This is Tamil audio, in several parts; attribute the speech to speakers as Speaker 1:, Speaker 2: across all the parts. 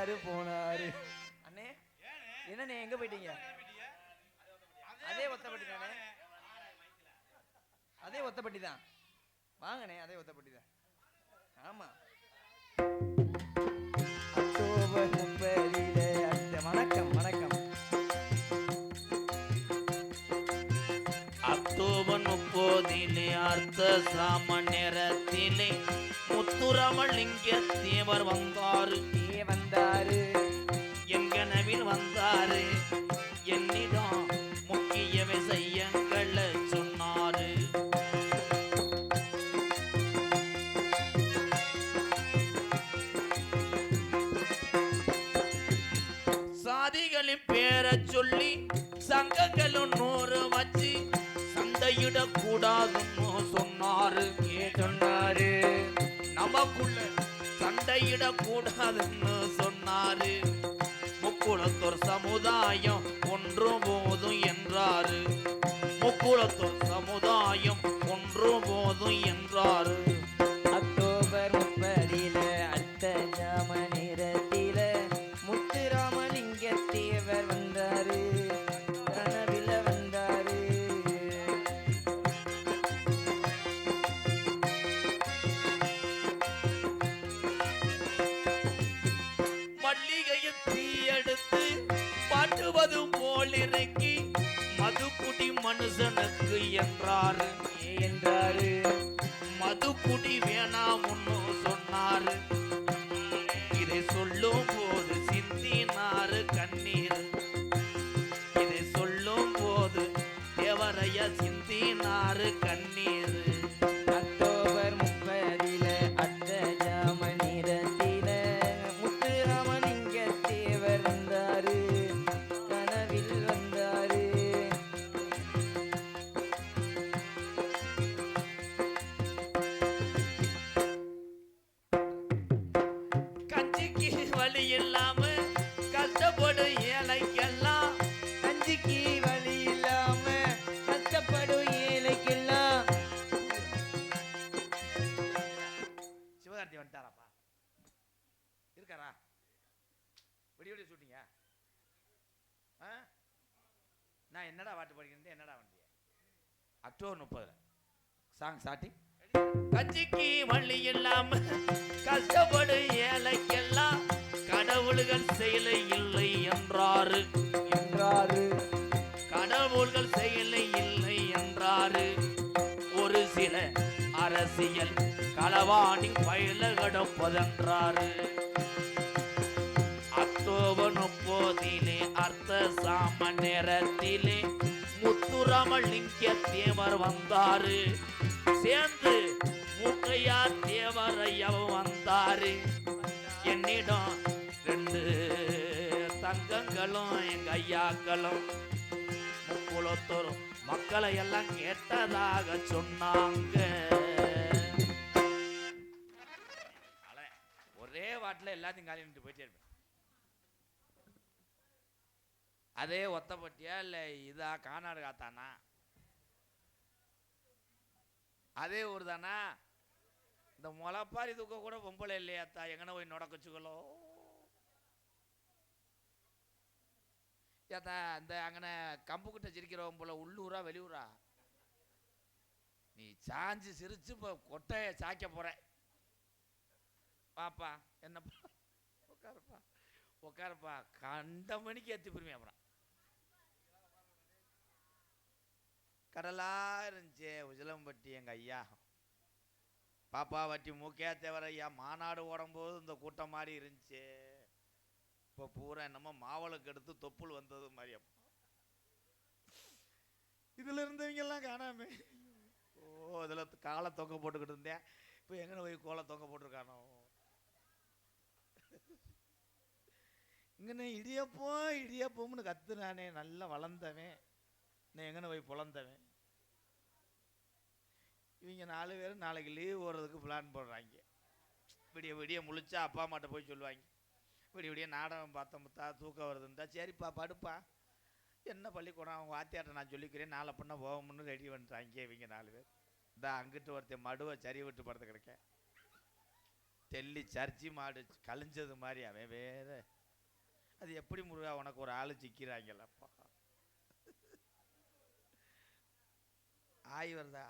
Speaker 1: வந்தாரு போனாரு. அண்ணே என்னண்ணே எங்க போயிட்டீங்க? அதே ஒத்தப்பட்டி தானே? அதே ஒத்தப்பட்டி தான். வாங்கண்ணே அதே ஒத்தப்பட்டி தான். ஆமா. அக்டோபர் முப்பதிலே வணக்கம் வணக்கம்.
Speaker 2: அக்டோபர் முப்பதிலே அர்த்த சாம நேரத்திலே முத்துராமலிங்க தேவர் வந்தாரு.
Speaker 1: ஏ வந்தாரு?
Speaker 2: என் கனவில் வந்தாரு. என்னிடம் முக்கிய விஷயங்களை சொன்னாரு. சாதிகளின் பேரை சொல்லி கூடாதுன்னு சொன்னாரு. முக்குளத்தோர் சமுதாயம் ஒன்றும் போதும் என்றாரு. முக்குளத்தோர் கஞ்சிக்கு வழி இல்லாம கஷ்டப்படும் ஏழைக்கெல்லாம்.
Speaker 1: கஞ்சிக்கு வழி இல்லாம கஷ்டப்படும் ஏழைக்கெல்லாம்.
Speaker 2: சிவகார்த்தி வந்துட்டாராப்பா. இருக்காரா? விடிய விடிய ஷூட்டிங்க ஆ? நான் என்னடா பாட்டு படிக்கிறது என்னடா வண்டிய? அக்டோபர் முப்பதுல. சாங் ஸ்டார்டிங் கட்சிக்கு வழி இல்லாம கஷ்டப்படும் ஏழைக்கெல்லாம் கடவுள்கள் செயலை இல்லை என்றாரு.
Speaker 1: என்றாரு.
Speaker 2: கடவுள்கள் செயலை இல்லை என்றாரு. ஒரு சில அரசியல் களவாணி பயில கடப்பதென்றாரு. அக்டோபர் முப்பதிலே அர்த்த சாம நேரத்திலே முத்துராமலிங்க தேவர் வந்தாரு. சேர்ந்து மூக்கையா தேவரையவும் வந்தாரு. என்னிடம் ரெண்டு தங்கங்களும் எங்க ஐயாக்களும். முக்குளத்தோறும் மக்களை எல்லாம் கேட்டதாக சொன்னாங்க. ஒரே வாட்டில் எல்லாத்தையும் காலி நின்று போயிட்டே இருப்பேன். அதே ஒத்தப்பட்டியா இல்லை இதா கானாடு காத்தானா? அதே ஊர் தானா இந்த முளப்பாரி தூக்க கூட பொம்பளை இல்லையாத்தா? எங்கன போய் நொடக்கச்சுகளோ? ஏத்தா இந்த அங்கன கம்புக்கிட்ட சிரிக்கிறவன் போல உள்ளூரா வெளியூரா? நீ சாஞ்சு சிரிச்சு இப்போ கொட்டைய சாய்க்க போற. பாப்பா என்னப்பா? உட்காருப்பா உட்காருப்பா கண்ட மணிக்கு ஏற்றி போயிருமே அப்புறம். கடலா இருந்துச்சு உஜலம்பட்டி எங்க ஐயா. பாப்பா வட்டி மூக்கே தேவர ஐயா மாநாடு ஓடும்போது இந்த கூட்டம் மாதிரி இருந்துச்சு. இப்போ பூரா என்னமோ மாவளுக்கு எடுத்து தொப்புள் வந்தது மாதிரி அப்போ. இதில் இருந்தவங்க எல்லாம் ஓ இதில் காலை தொங்க போட்டுக்கிட்டு இருந்தேன். இப்போ எங்கே போய் கோலை தொங்க போட்டிருக்கானோ? இங்கே இடியப்பம் இடியப்பம்னு கத்துனானே நல்லா வளர்ந்தவன். நான் எங்கன்னு போய் பொழந்தவன் இவங்க நாலு பேரும் நாளைக்கு லீவ் போகிறதுக்கு பிளான் போடுறாங்க. விடிய விடிய முழிச்சா அப்பா அம்மாட்ட போய் சொல்லுவாங்க. விடிய விடிய நாடகம் பார்த்தோம்த்தா தூக்கம் வருதுன்ட்டா சரிப்பா படுப்பா. என்ன பள்ளிக்கூடம்? அவங்க வாத்தியார்ட்ட நான் சொல்லிக்கிறேன். நாளை பண்ண போவோம்னு ரெடி பண்ணுறாங்க இவங்க நாலு பேர். இந்த அங்கிட்டு ஒருத்தன் மடுவை சரி விட்டு படுத்து கிடக்க. தெள்ளி சர்ச்சி மாடு கழிஞ்சது மாதிரி அவன் வேற. அது எப்படி முருகா உனக்கு ஒரு ஆள் சிக்கிறாங்களப்பா? ஆய் வருதா?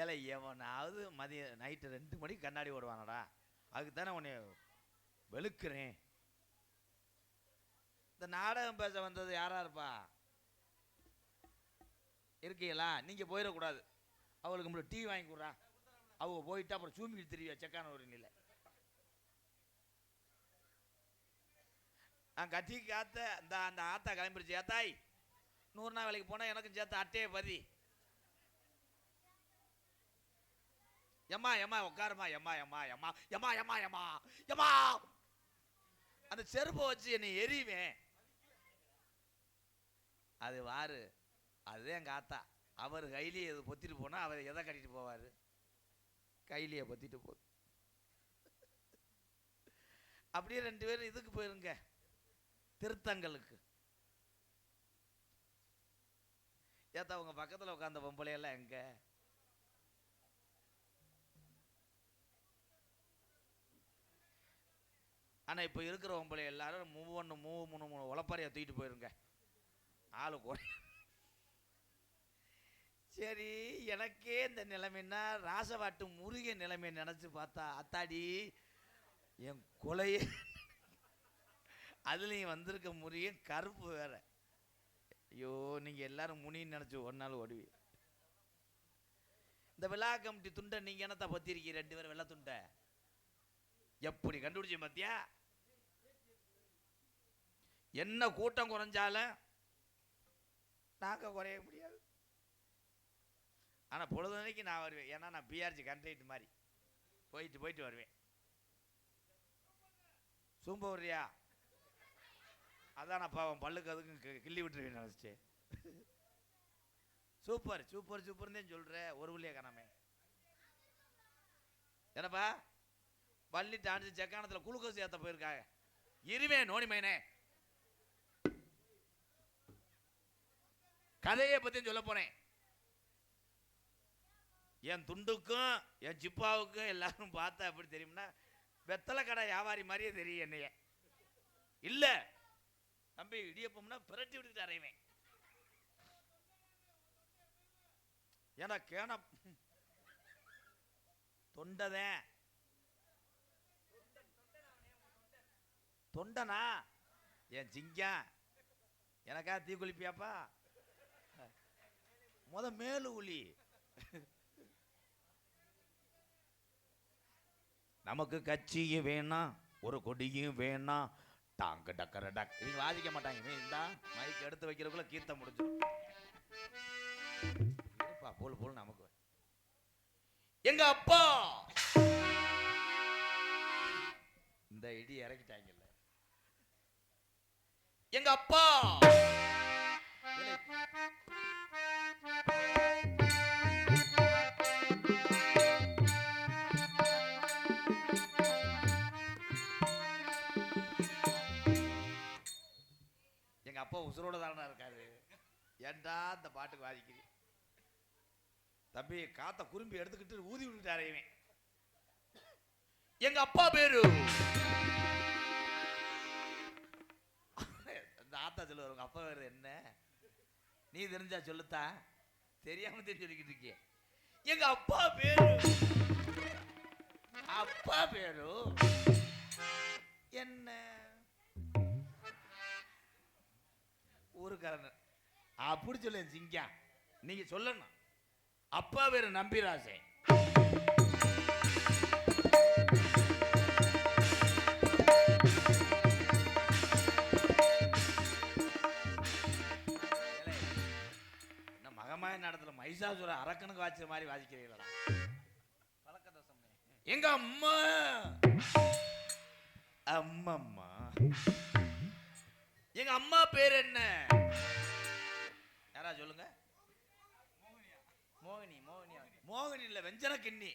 Speaker 2: ஏல எவனாவது மதிய நைட்டு ரெண்டு மணிக்கு கண்ணாடி ஓடுவானடா. அதுக்கு தானே உன்னை வெளுக்கிறேன். இந்த நாடகம் பேச வந்தது யாரா இருப்பா? இருக்கீங்களா? நீங்கள் போயிடக்கூடாது. அவளுக்கு முன்னாடி டீ வாங்கி கொடுறா. அவங்க போயிட்டு அப்புறம் சூம்பிக்கிட்டு தெரியும் செக்கான ஒரு நிலை. நான் கட்டி காத்த இந்த அந்த ஆத்தா கிளம்பிடுச்சு ஏத்தாய் நூறு நாள் வேலைக்கு போனால் எனக்கும் சேர்த்து அட்டையை பதி. எம்மா எம்மா உட்காருமா எம்மா எம்மா எம்மா எம்மா எம்மா எம்மா எம்மா. அந்த செருப்பை வச்சு என்னை எரிவேன் அது வாரு அதுதான் எங்கள் ஆத்தா. அவர் கையிலேயே இது பொத்திட்டு போனால் அவர் எதை கட்டிட்டு போவார்? கையிலேயே பொத்திட்டு போகுது அப்படியே ரெண்டு பேரும் இதுக்கு போயிருங்க. திருத்தங்களுக்கு. ஏத்தா உங்க பக்கத்துல உட்காந்த பொம்பளையெல்லாம் எங்க? ஆனால் இப்போ இருக்கிற பொம்பளை எல்லாரும் மூவொன்று மூணு மூணு மூணு உழப்பாரியாக தூக்கிட்டு போயிருங்க. ஆளு குறை சரி எனக்கே இந்த நிலைமைன்னா ராசவாட்டு முருகன் நிலைமை நினச்சி பார்த்தா அத்தாடி என் கொலையே. அதுலேயும் வந்திருக்க முறிய கருப்பு வேற. ஐயோ நீங்கள் எல்லாரும் முனின்னு நினச்சி ஒரு நாள் ஓடுவி இந்த விழா கமிட்டி துண்டை நீங்கள் என்னத்தான் பற்றிருக்கீங்க ரெண்டு பேரும் வெள்ளை துண்டை. எப்படி கண்டுபிடிச்ச பார்த்தியா என்ன கூட்டம் குறைஞ்சாலும் நாங்கள் குறைய முடியாது. ஆனால் பொழுதுனைக்கு நான் வருவேன். ஏன்னா நான் பிஆர்ஜி கண்ட்ரைட் மாதிரி. போயிட்டு போயிட்டு வருவேன். சூம்ப வர்றியா அதான் நான் பாவம் பல்லுக்கு அதுக்கும் கிள்ளி விட்டுருவேன் நினச்சிட்டு. சூப்பர் சூப்பர் சூப்பர்னு சொல்ற ஒரு வழியா காணாமே. என்னப்பா? பள்ளி தாண்டி செக்கானத்தில் குளுக்கோஸ் ஏற்ற போயிருக்காங்க. இருவே நோனி மைனே கதையை பத்தியும் சொல்ல போனேன் என் துண்டுக்கும் என் ஜிப்பாவுக்கும் எல்லாரும் பார்த்தா எப்படி தெரியும்னா வெத்தலை கடை வியாபாரி மாதிரியே தெரியும் என்னைய. இல்ல தம்பி இடியப்பம்னா பிரட்டி விட்டுட்டு அறைவேன். ஏன்னா கேன தொண்டதேன். தொண்டனா? என் சிங்கம் எனக்கா தீக்குளிப்பியாப்பா முத மேலு உளி. நமக்கு கட்சியும் வேணாம் ஒரு கொடியும் வேணாம் டாங்க டக்கர டக். இவங்க வாசிக்க மாட்டாங்க. இந்தா மைக் எடுத்து வைக்கிறதுக்குள்ள கீர்த்தம் முடிஞ்சு போல் போல் நமக்கு எங்க அப்பா! இந்த இடி இறக்கிட்டாங்கல்ல எங்க அப்பா! அப்பா உசுரோட தானே இருக்காரு. ஏன்டா இந்த பாட்டுக்கு வாதிக்கிறீ? தம்பி காத்த குறும்பி எடுத்துக்கிட்டு ஊதி விட்டுட்டாரு இவன். எங்க அப்பா பேரு? இந்த ஆத்தா சொல்லுவார் உங்க அப்பா பேரு என்ன? நீ தெரிஞ்சா சொல்லுத்தா. தெரியாம தெரிஞ்சு சொல்லிக்கிட்டு இருக்கியே. எங்க அப்பா பேரு? அப்பா பேரு? என்ன? ஊருக்காரன். அப்படி சொல்லு சிங்கம் நீங்க சொல்லணும். அப்பா வேறு நம்பிராசே. மகமாய நடத்துல? மைசாசுர அரக்கனுக்கு வாய்ச்ச மாதிரி வாசிக்கிறீங்களா? எங்க அம்மா? அம்மம்மா. எங்க அம்மா பேர் என்ன? யாரா சொல்லுங்க?
Speaker 1: மோகினி மோகினி
Speaker 2: மோகினி இல்ல வெஞ்சன கிண்ணி.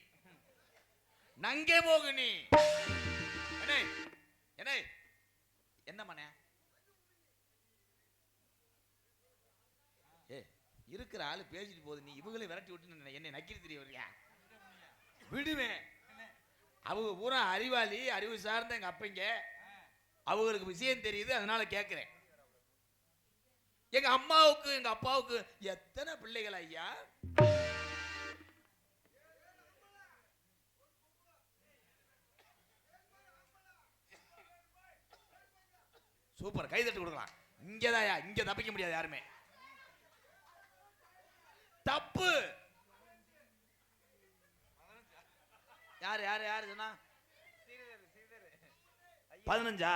Speaker 2: நங்கே மோகினி. என்ன என்ன. என்ன மனே ஏ இருக்கிற ஆளு பேசிட்டு போகுது. நீ இவங்களை விரட்டி விட்டு என்னை நக்கிட்டு தெரிய வரியா விடுவேன். அவங்க பூரா அறிவாளி அறிவு சார்ந்த எங்க அப்பங்க அவங்களுக்கு விஷயம் தெரியுது அதனால கேட்கிறேன் எங்க அம்மாவுக்கு எங்க அப்பாவுக்கு எத்தனை பிள்ளைகள் ஐயா? சூப்பர் கைதட்டு கொடுக்கலாம். இங்கதாயா இங்க தப்பிக்க முடியாது யாருமே. தப்பு. யார் யார் யார் சொன்னா? பதினஞ்சா?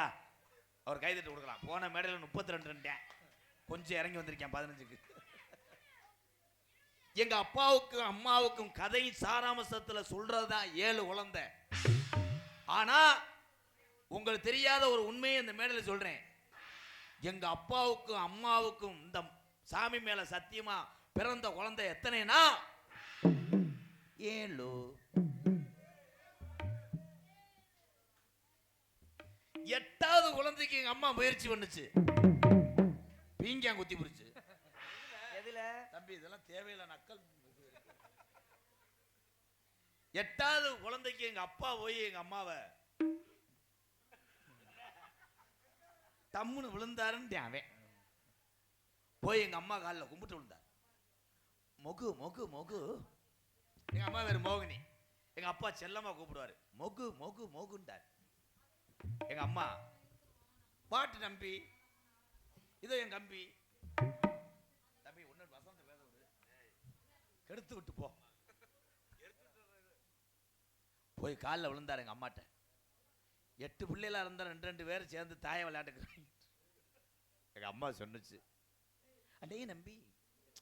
Speaker 2: அவர் கைதட்டு கொடுக்கலாம். போன மேடையில் முப்பத்தி ரெண்டு ரெண்டேன் கொஞ்சம் இறங்கி வந்திருக்கேன் பதினஞ்சுக்கு. எங்க அப்பாவுக்கும் அம்மாவுக்கும் கதை சொல்கிறது தான் ஏழு குழந்தை. ஆனா உங்களுக்கு தெரியாத ஒரு உண்மையை இந்த மேடையில் சொல்றேன். எங்க அப்பாவுக்கும் அம்மாவுக்கும் இந்த சாமி மேல சத்தியமா பிறந்த குழந்தை எத்தனைனா? ஏழு. எட்டாவது குழந்தைக்கு எங்க அம்மா முயற்சி பண்ணுச்சு. பீங்கான் குத்தி புடிச்சு.
Speaker 1: எதுல?
Speaker 2: தம்பி இதெல்லாம் தேவையில்லை நக்கல். எட்டாவது குழந்தைக்கு எங்க அப்பா போய் எங்க அம்மாவை தம்முன்னு விழுந்தாருன்னு அவன். போய் எங்க அம்மா காலில் கும்பிட்டு விழுந்தார். மொகு மொகு மொகு. எங்க அம்மா வேறு மோகினி. எங்க அப்பா செல்லமா கூப்பிடுவாரு. மொகு மொகு மொகுண்டார் எங்க அம்மா பாட்டு நம்பி இதோ என் கம்பி தம்பி ஒன்னு வசந்த வேத கெடுத்து விட்டு போ. போய் காலில் விழுந்தார் எங்க அம்மாட்ட. எட்டு பிள்ளைலாம் இருந்தால் ரெண்டு ரெண்டு பேரும் சேர்ந்து தாயை விளையாட்டுக்கிறேன் எங்க அம்மா சொன்னுச்சு அடே நம்பி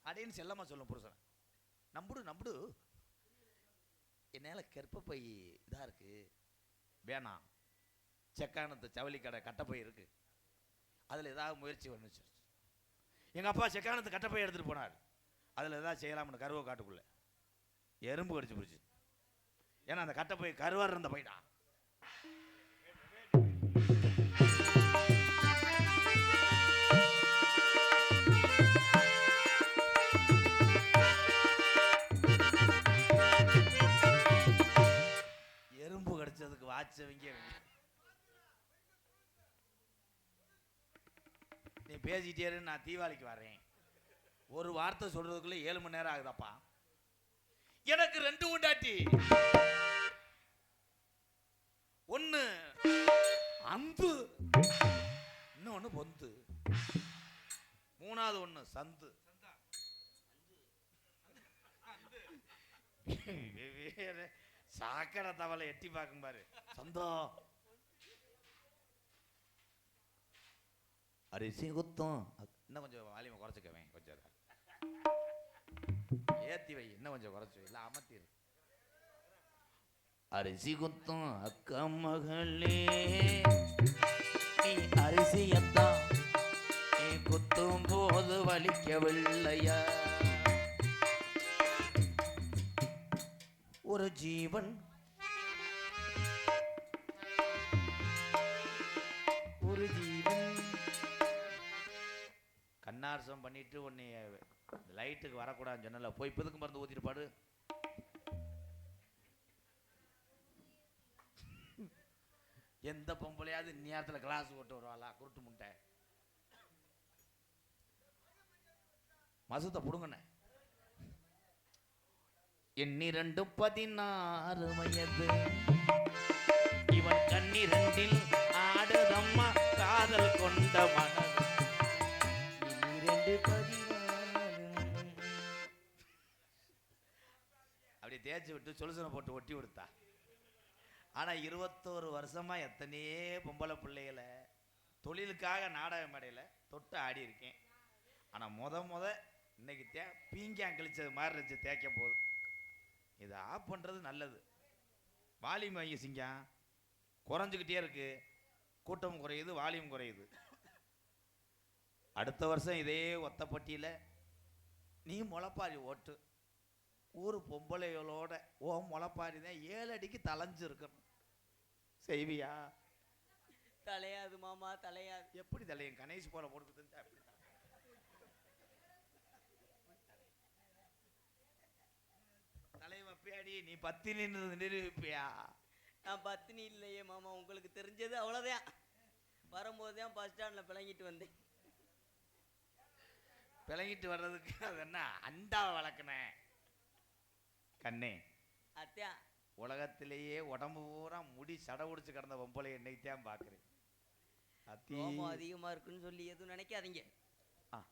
Speaker 2: அடேன்னு செல்லம்மா சொல்லும் புருஷன். நம்புடு நம்புடு. என்னால கற்பப்பை இதா இருக்கு. வேணாம். செக்கானத்து ஜவுளி கடை கட்டப்பை இருக்கு அதில் ஏதாவது முயற்சி பண்ணுச்சு எங்கள் அப்பா செக்கானத்து கட்டப்பை எடுத்துகிட்டு போனார். அதில் ஏதாவது செய்யலாம்னு கருவை காட்டுக்குள்ளே. எறும்பு கடிச்சு போச்சு ஏன்னா அந்த கட்டப்பை கருவார் இருந்த பையனா? எறும்பு கடிச்சதுக்கு வாச்சவங்க இவங்க. நீ பேசிட்டே இரு, நான் தீபாவளிக்கு வர்றேன். ஒரு வார்த்தை சொல்றதுக்குள்ள ஏழு மணி நேரம் ஆகுதாப்பா? எனக்கு ரெண்டு உண்டாட்டி. ஒண்ணு அம்பு இன்னொன்னு பொந்து. மூணாவது ஒண்ணு சந்து. வேற சாக்கடை தவளை எட்டி பார்க்கும் பாரு. சந்தோ. அரிசி குத்தம். இன்னும் கொஞ்சம் வாலியமை குறைச்சிக்கவேன் கொஞ்சம். ஏத்தி வை இன்னும் கொஞ்சம் குறைச்சி வை. இல்லை அமர்த்திரு அரிசி குத்தம் அக்கா மகளே. நீ அரிசியத்தான் நீ குத்தும் போது வலிக்கவில்லையா? ஒரு ஜீவன் கண்ணாரசம் பண்ணிட்டு உன்னை லைட்டுக்கு வரக்கூடாதுன்னு சொன்னல போய் பிதுக்கு மருந்து ஊத்திட்டு பாடு. எந்த பொம்பளையாவது நேரத்தில் கிளாஸ் போட்டு வருவாளா? குருட்டு முட்டை. மசத்தை புடுங்கண்ணே. எண்ணிரண்டு பதினாறு வயது. இவன் கண்ணிரண்டில் ஆடுதம்மா காதல் கொண்ட மனது ஆண்டு பதினாறு. அப்படி தேய்ச்சி விட்டு சொலுசனை போட்டு ஒட்டி கொடுத்தா. ஆனால் இருபத்தோரு வருஷமா எத்தனையே பொம்பளை பிள்ளைகளை தொழிலுக்காக நாடக மேடையில் தொட்டு ஆடி இருக்கேன். முத முத இன்னைக்கு தே பீங்கான் கழிச்சது மாதிரி இருந்துச்சு தேய்க்க போது. இதை ஆஃப் பண்ணுறது நல்லது. வால்யூம் வாங்கி சிங்கம். குறைஞ்சிக்கிட்டே இருக்குது கூட்டம் குறையுது வால்யூம் குறையுது. அடுத்த வருஷம் இதே ஒத்தப்பட்டியில நீ முளைப்பாரி ஓட்டு. ஊர் பொம்பளைகளோட ஓ முளைப்பாரி தான் ஏழு அடிக்கு தலைஞ்சு இருக்கணும் செய்வியா?
Speaker 1: தலையாது மாமா தலையாது.
Speaker 2: எப்படி தலையும் கணேஷ் போல போட்டு தெரிஞ்சா எப்படி தலை? தலைவன் பேடி நீ பத்தி நின்று நிரூபிப்பியா
Speaker 3: நான் பத்தினி இல்லையே மாமா உங்களுக்கு தெரிஞ்சது அவ்வளோதான் வரும்போது தான் பஸ் ஸ்டாண்டில் பிளங்கிட்டு வந்தேன்.
Speaker 2: பிளங்கிட்டு வர்றதுக்கு அது என்ன? அண்டாவை வளர்க்கினேன் கண்ணே.
Speaker 3: அத்தியா.
Speaker 2: உலகத்திலேயே உடம்பு பூரா முடி சட உடிச்சு கிடந்த பொம்பளை என்னைக்கு தான் பார்க்குறேன். அத்தி.
Speaker 3: ரோமம் அதிகமா இருக்குன்னு சொல்லி எதுவும் நினைக்காதீங்க.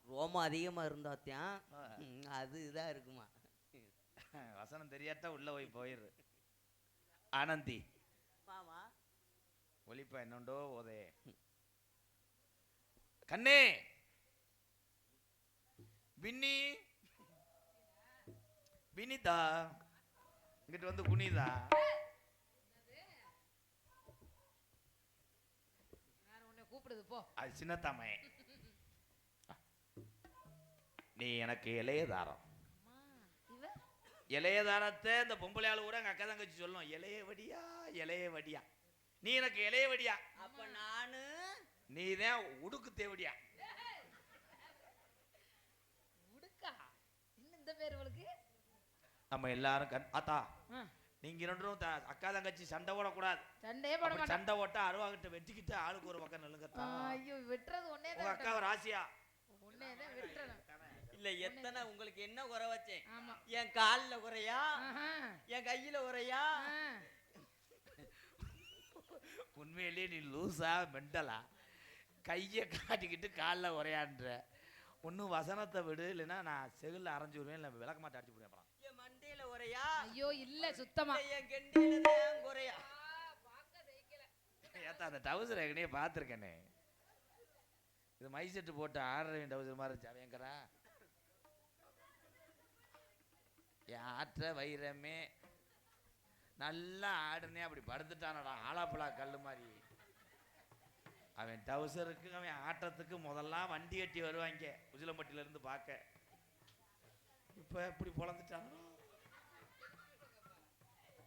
Speaker 3: ரோமம் அதிகமா இருந்தாத்தான்
Speaker 2: ஆ.
Speaker 3: ம், அது இதா இருக்குமா?
Speaker 2: வசனம் தெரியாட்டா உள்ள போய் போயிரு. ஆனந்தி.
Speaker 3: மாமா.
Speaker 2: ஒலிப்பா என்னண்டோ ஓதே கண்ணே. பின்னி வினிதா. இங்கிட்டு வந்து குனிதா.
Speaker 4: கூப்பிடுது போ.
Speaker 2: அது சின்னத்தாமே நீ எனக்கு இளைய தாரம்.
Speaker 4: அம்மா இவ?
Speaker 2: இளைய தாரத்தை இந்த பொம்பளை ஆளு கூட எங்க அக்கா தங்கச்சி சொல்லும். இளைய வடியா இளைய வடியா. நீ எனக்கு இளைய வடியா.
Speaker 3: அப்ப நானு
Speaker 2: நீ தான் உடுக்கு தேவடியா
Speaker 4: உடுக்கா இன்னும் இந்த பேர்
Speaker 2: நம்ம எல்லாரும் கண் ஆத்தா நீங்க ரெண்டும் அக்கா தங்கச்சி சண்டை போடக்கூடாது.
Speaker 4: சண்டையே போட மாட்டேன்
Speaker 2: சண்டை ஓட்டா அருவாகிட்ட வெட்டிக்கிட்டு ஆளுக்கு ஒரு பக்கம் நிலுங்கத்தா
Speaker 4: ஐயோ வெட்டுறது ஒன்னே
Speaker 2: உங்க
Speaker 4: தான்
Speaker 2: அக்காவை ராசியா?
Speaker 4: ஒன்னே தான் வெட்டுறேன்
Speaker 3: இல்ல எத்தனை உங்களுக்கு என்ன குறை வச்சேன் என் கால்ல குறையா? என் கையில குறையா.
Speaker 2: உண்மையிலேயே நீ லூசா மெண்டலா? கையை காட்டிக்கிட்டு காலில் உரையான்ற ஒன்றும் வசனத்தை விடு இல்லைன்னா நான் செகுல்ல அரைஞ்சு விடுவேன் இல்லை விளக்க மாட்டேன் அடிச்சு விடுவேன்
Speaker 3: என் மண்டையில குறையா
Speaker 4: ஐயோ இல்ல சுத்தமா.
Speaker 3: என் கெண்டியில தான் குறையா
Speaker 2: ஏத்தா அந்த டவுசர் ஏற்கனவே பார்த்துருக்கேனே. இது மை செட்டு போட்டு ஆடுற டவுசர் மாதிரி இருந்துச்சு அவங்கரா என் ஆற்ற வைரமே. நல்லா ஆடுனே அப்படி படுத்துட்டானடா ஆலாப்புலா கல்லு மாதிரி. அவன் டவுசருக்கு அவன் ஆட்டத்துக்கு முதல்லாம் வண்டி கட்டி வருவாங்க உஜிலம்பட்டியில இருந்து பார்க்க. இப்போ இப்படி பொழந்துட்டானோ?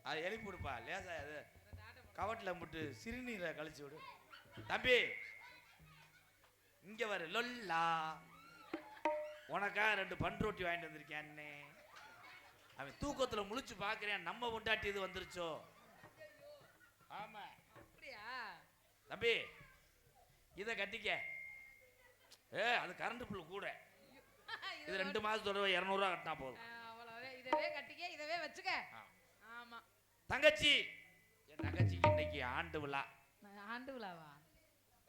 Speaker 2: அது எழுப்பி விடுப்பா லேசா அது. கவட்டில் முட்டு சிறுநீரை கழிச்சு விடு. தம்பி இங்க வரு லொல்லா. உனக்காக ரெண்டு பன் ரொட்டி வாங்கிட்டு வந்திருக்கேன் அண்ணே. அவன் தூக்கத்துல முழிச்சு பார்க்கறேன் நம்ம பொண்டாட்டி இது வந்துருச்சோ? ஆமா.
Speaker 4: அப்படியா?
Speaker 2: தம்பி இதை கட்டிக்க. ஏ அது கரண்ட் பில்லு கூட. இது ரெண்டு மாசத்தோட இரநூறுவா கட்டினா போதும்.
Speaker 4: அவ்வளவு இதவே கட்டிக்க இதவே வச்சுக்க. ஆமா.
Speaker 2: தங்கச்சி. என் தங்கச்சிக்கு இன்னைக்கு ஆண்டு விழா.
Speaker 4: ஆண்டு விழாவா?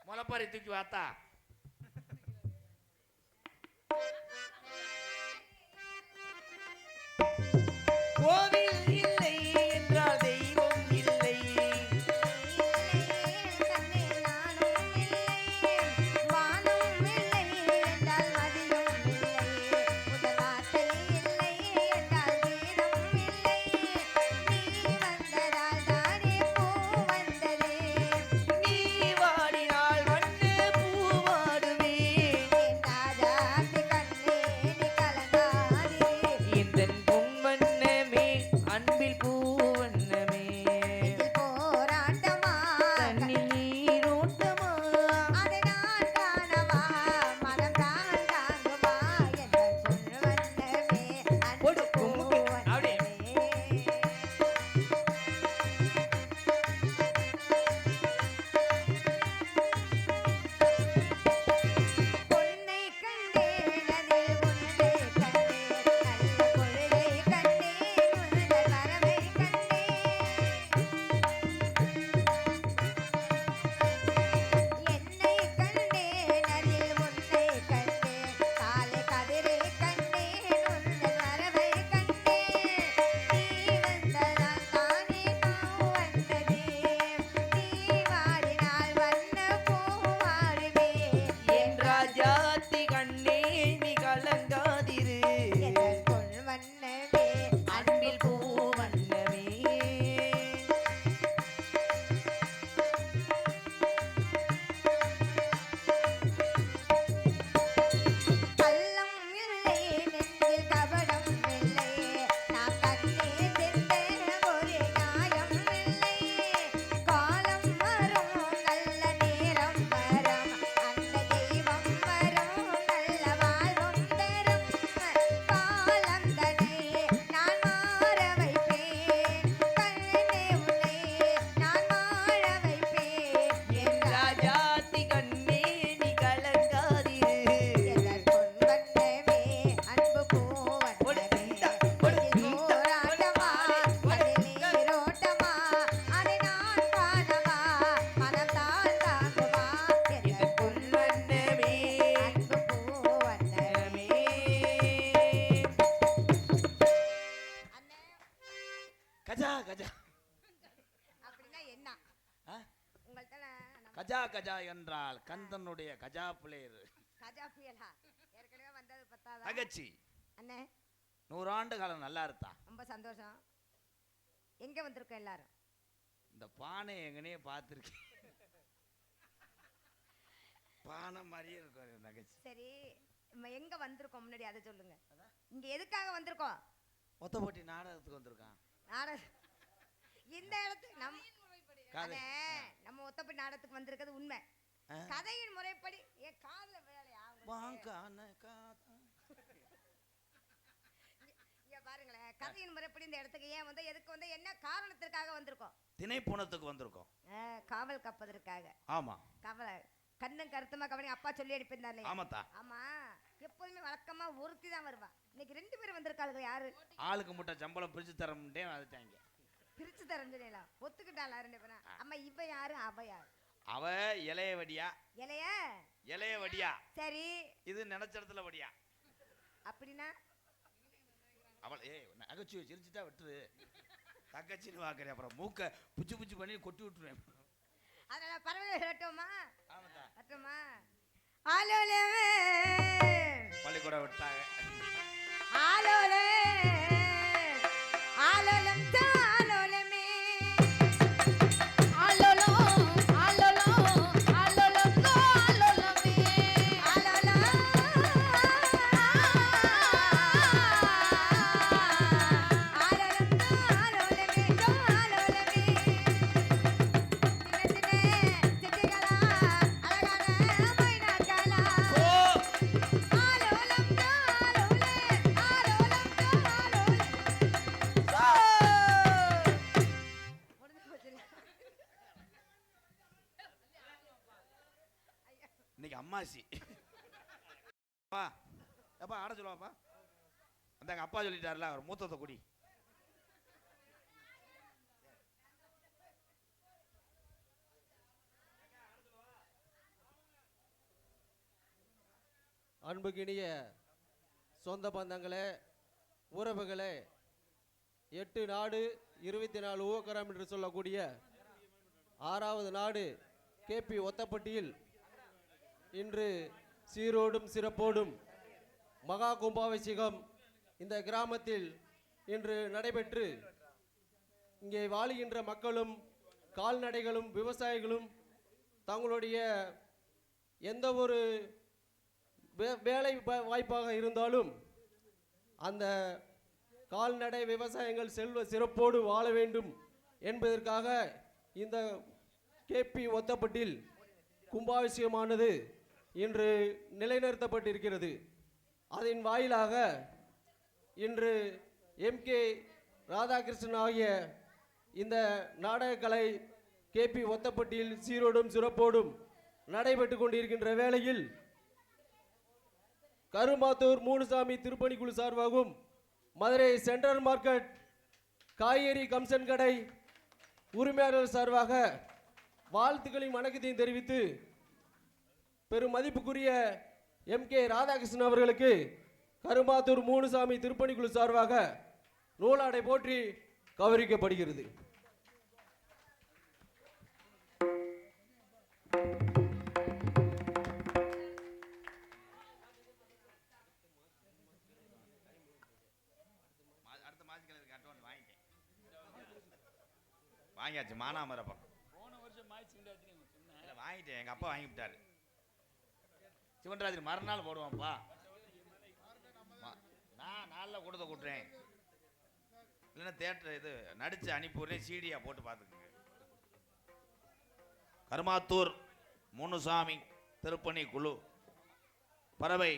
Speaker 2: முளைப்பாரி தூக்கி வாத்தா.
Speaker 3: கோவில்
Speaker 2: கஜா பிளேயர்
Speaker 3: கஜா புயலா? ஏற்கனவே வந்தது பத்தாதா?
Speaker 2: தகச்சி
Speaker 3: அண்ணே.
Speaker 2: நூறாண்டு காலம் நல்லா இருந்தா.
Speaker 3: ரொம்ப சந்தோஷம். எங்க வந்திருக்கோம் எல்லாரும்?
Speaker 2: இந்த பானை எங்கனே பார்த்துருக்கேன். பானை மாதிரியே இருக்கும் என் தங்கச்சி.
Speaker 3: சரி நம்ம எங்க வந்திருக்கோம் முன்னாடி அதை சொல்லுங்க. இங்க எதுக்காக வந்திருக்கோம்?
Speaker 2: ஒத்தப்பட்டி நாடகத்துக்கு வந்திருக்கான்.
Speaker 3: நாடக இந்த இடத்துக்கு நம்ம
Speaker 2: கதை
Speaker 3: அண்ணே, நம்ம ஒத்தப்படி நாடகத்துக்கு வந்திருக்கிறது உண்மை. கதையின் முறைப்படி என் காதுல வேலையா பாருங்களேன் கதையின் முறைப்படி இந்த இடத்துக்கு ஏன் வந்து எதுக்கு வந்து என்ன காரணத்திற்காக வந்திருக்கோம்?
Speaker 2: திணைப்புணத்துக்கு வந்திருக்கோம்.
Speaker 3: காவல் காப்பதற்காக.
Speaker 2: ஆமா.
Speaker 3: காவல கண்ணும் கருத்துமா கவனி அப்பா சொல்லி அனுப்பியிருந்தாலே
Speaker 2: ஆமாத்தா.
Speaker 3: ஆமா. எப்போதுமே வழக்கமா ஒருத்தி தான் வருவா. இன்னைக்கு ரெண்டு பேரும் வந்திருக்காளுங்க யாரு?
Speaker 2: ஆளுக்கு முட்டை சம்பளம் பிரிச்சு தரமுட்டே வந்துட்டாங்க
Speaker 3: பிரிச்சு தரேன் சொல்லலாம் ஒத்துக்கிட்டாளா ரெண்டு பேரும்? அம்மா இவ யாரு? அவ யாரு?
Speaker 2: அவ இலைய வடியா
Speaker 3: இலைய
Speaker 2: இலைய வடியா
Speaker 3: சரி.
Speaker 2: இது நினைச்ச இடத்துல வடியா
Speaker 3: அப்படின்னா?
Speaker 2: அவள் ஏய் நகைச்சுவை சிரிச்சுட்டா விட்டுரு. தங்கச்சின்னு வாக்குறேன். அப்புறம் மூக்க புச்சு புச்சு பண்ணி கொட்டி விட்டுருவேன்.
Speaker 3: அதனால பரவாயில்ல வரட்டுமா
Speaker 2: ஆமாத்தா.
Speaker 3: வரட்டுமா ஆலோலே.
Speaker 2: பள்ளிக்கூடம் விட்டாங்க.
Speaker 3: ஆலோலே. ஆலோலம்
Speaker 2: ஆட சொல்லுவாப்பா அந்த எங்கள் அப்பா சொல்லிட்டார்ல அவர் மூத்தத்தை குடி.
Speaker 5: அன்புக்கினிய சொந்த பந்தங்களே உறவுகளே எட்டு நாடு இருபத்தி நாலு ஊக்கரம் என்று சொல்லக்கூடிய ஆறாவது நாடு கேபி ஒத்தப்பட்டியில் இன்று சீரோடும் சிறப்போடும் மகா கும்பாபிஷேகம் இந்த கிராமத்தில் இன்று நடைபெற்று இங்கே வாழுகின்ற மக்களும் கால்நடைகளும் விவசாயிகளும் தங்களுடைய எந்த ஒரு வே- வேலை வா- வாய்ப்பாக இருந்தாலும் அந்த கால்நடை விவசாயங்கள் செல்வ சிறப்போடு வாழ வேண்டும் என்பதற்காக இந்த கேபி ஒத்தப்பட்டில் கும்பாபிஷேகமானது இன்று நிலைநிறுத்தப்பட்டிருக்கிறது. அதன் வாயிலாக இன்று எம்கே ராதாகிருஷ்ணன் ஆகிய இந்த நாடகக்கலை கேபி ஒத்தப்பட்டியில் சீரோடும் சிறப்போடும் நடைபெற்று கொண்டிருக்கின்ற வேளையில் கருமாத்தூர் மூணுசாமி திருப்பணிக்குழு சார்பாகவும் மதுரை சென்ட்ரல் மார்க்கெட் காய்கறி கம்சன் கடை உரிமையாளர் சார்பாக வாழ்த்துக்களின் வணக்கத்தையும் தெரிவித்து பெரும் மதிப்புக்குரிய எம் கே ராதாகிருஷ்ணன் அவர்களுக்கு கருமாத்தூர் மூணுசாமி திருப்பணி குழு சார்பாக நூலாடை போற்றி
Speaker 2: வாங்கிட்டேன் வாங்கியாச்சு மானாமரப்பம் இல்லை வாங்கிட்டேன். எங்கள் அப்பா வாங்கி விட்டாரு மறுநாள் போடுவான்ப்பா. நான் நாளில் கூட்டத்தை கூட்டுறேன். இல்லைன்னா தேட்டர் இது நடித்து அனுப்பிவிடுறேன் சீடியாக போட்டு பார்த்துக்குங்க. கருமாத்தூர் முனுசாமி திருப்பணி குழு பறவை.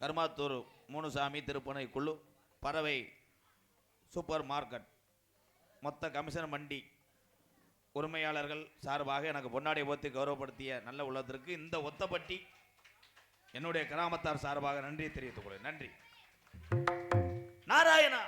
Speaker 2: கருமாத்தூர் மூணுசாமி திருப்பனை குழு பறவை. சூப்பர் மார்க்கெட் மொத்த கமிஷன் மண்டி உரிமையாளர்கள் சார்பாக எனக்கு பொன்னாடை போத்தி கௌரவப்படுத்திய நல்ல உள்ளத்திற்கு இந்த ஒத்தப்பட்டி என்னுடைய கிராமத்தார் சார்பாக நன்றி தெரிவித்துக் கொள்கிறேன். நன்றி. நாராயணா!